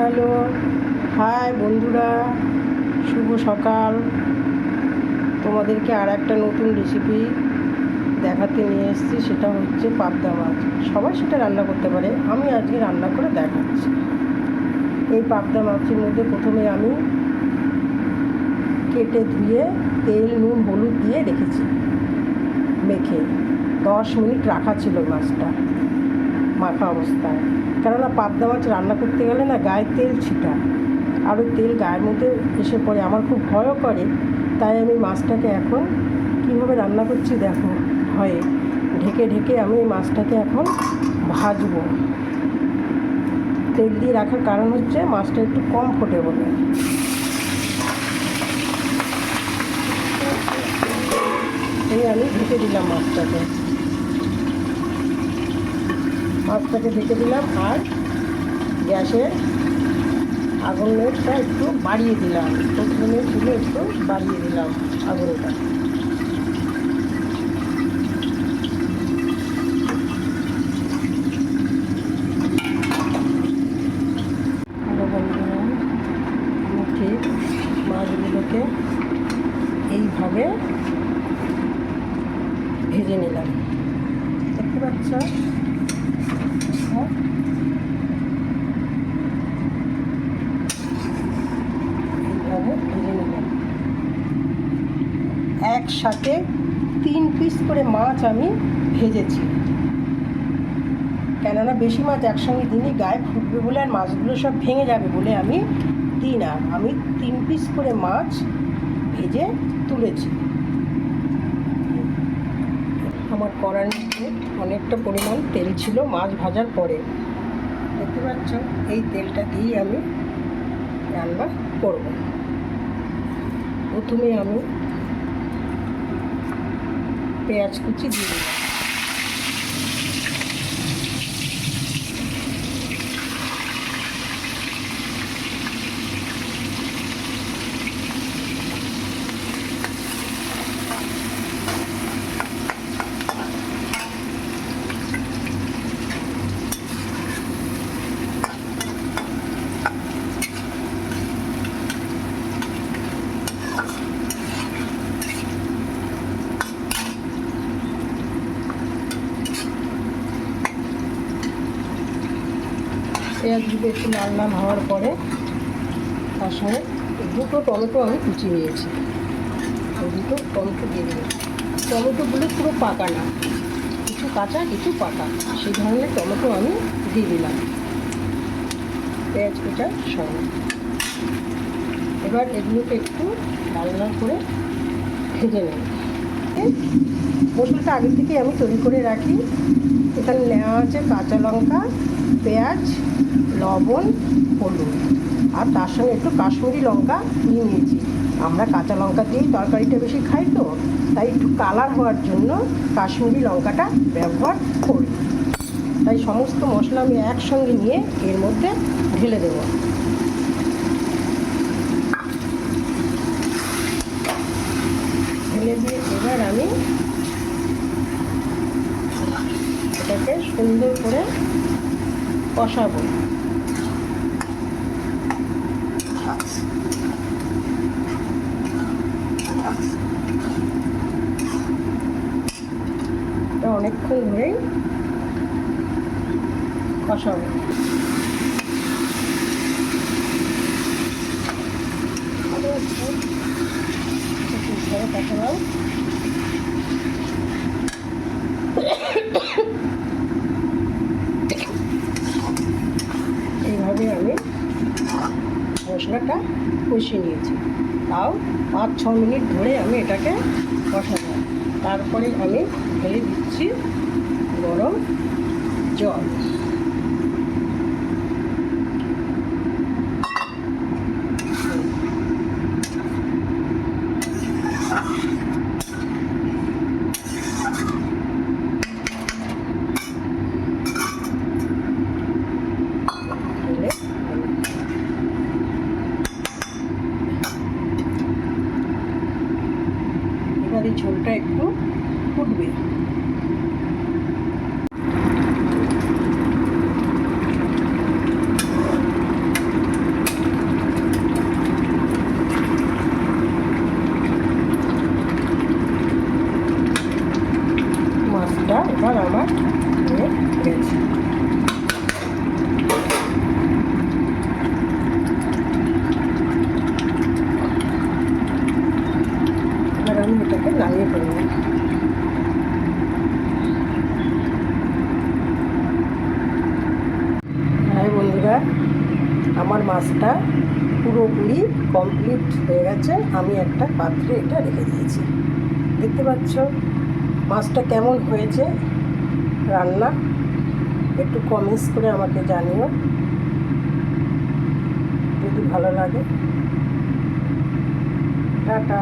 Hello hi বন্ধুরা, শুভ সকাল। তোমাদেরকে আর একটা নতুন রেসিপি দেখাতে নিয়ে এসেছি, সেটা হচ্ছে পাবদা মাছ। সবাই সেটা রান্না করতে পারে, আমি আজকে রান্না করে দেখাচ্ছি। এই পাবদা মাছের মধ্যে প্রথমে আমি কেটে ধুয়ে তেল, নুন, হলুদ দিয়ে রেখেছি। মেখে। দশ মিনিট রাখা ছিল মাছটা। মাখা অবস্থায়। কেননা পাবদা মাছ রান্না করতে গেলে না গায়ে তেল ছিটা। আর ওই তেল গায়ের মধ্যে এসে পড়ে আমার খুব ভয়ও করে। তাই আমি মাছটাকে এখন কীভাবে রান্না করছি দেখো, ভয়ে। ঢেকে ঢেকে আমি এই মাছটাকে এখন ভাজবো। তেল দিয়ে রাখার কারণ হচ্ছে মাছটা একটু কম ফোটে বলে। এই আমি ঢেকে দিলাম মাছটাকে। মাছটাকে ঢেকে দিলাম আর গ্যাসের আগুনটা একটু বাড়িয়ে দিলাম। প্রথমে ছিল একটু বাড়িয়ে দিলাম আগুনটা। মাছগুলোকে এইভাবে ভেজে নিলাম। দেখতে পাচ্ছ হ্যাঁ এইভাবে ভেজে নিলাম একসাথে তিন পিস করে মাছ আমি ভেজেছি। কেননা বেশি মাছ একসঙ্গে দিনই গায়ে ফুটবে বলে আর মাছগুলো সব ভেঙে যাবে বলে আমি দিই না। আমি তিন পিস করে মাছ ভেজে তুলেছি। আমার কড়ার মধ্যে অনেকটা পরিমাণ তেল ছিল মাছ ভাজার পরে। দেখতে পাচ্ছ, এই তেলটা দিয়েই আমি রান্না করব। প্রথমে আমি পেঁয়াজ কুচি দিয়ে পেঁয়াজগুলো একটু লাল লাল হওয়ার পরে তার সঙ্গে দুটো টমেটো আমি কুচি নিয়েছি। দুটো টমেটো দিয়ে দিলাম। টমেটোগুলো পুরো পাকা না, কিছু কাঁচা, কিছু পাকা। সেই ধরনের টমেটো আমি দিয়ে দিলাম। পেঁয়াজ কুচার সঙ্গে এবার এগুলোকে একটু লাল লাল করে ভেজে নেব। মশলাটা আগে থেকে আমি তৈরি করে রাখি। এখানে নেওয়া আছে কাঁচা লঙ্কা, পেঁয়াজ, লবণ, হলুদ। আর তার সঙ্গে একটু কাশ্মীরি লঙ্কা নিয়ে নিয়েছি। আমরা কাঁচা লঙ্কা দিয়েই তরকারিটা বেশি খাই তো, তাই একটু কালার হওয়ার জন্য কাশ্মীরি লঙ্কাটা ব্যবহার করি। তাই সমস্ত মশলা আমি একসঙ্গে নিয়ে এর মধ্যে ঢেলে দেবো। ঢেলে দিয়ে এবার আমি এটাকে সুন্দর করে কষাবো অনেকক্ষণ ধরেই কষাবো একটু একটু ধরে কষালাম এইভাবে আমি মশলাটা কষিয়ে নিয়েছি। তাও পাঁচ ছ মিনিট ধরে আমি এটাকে কষাবো। তারপরে আমি ঢেলে দিচ্ছি। আমাদের ঝোলটা একটু ফুটবে। মাছটা এবার আমার হয়ে গেছে। লাগিয়ে ফেললাম হ্যাঁ বন্ধুরা, আমার মাছটা পুরোপুরি কমপ্লিট হয়ে গেছে। আমি একটা পাত্রে এটা রেখে দিয়েছি। দেখতে পাচ্ছ, মাছটা কেমন হয়েছে রান্না? একটু কমেন্টস করে আমাকে জানিও। যদি ভালো লাগে। টাটা।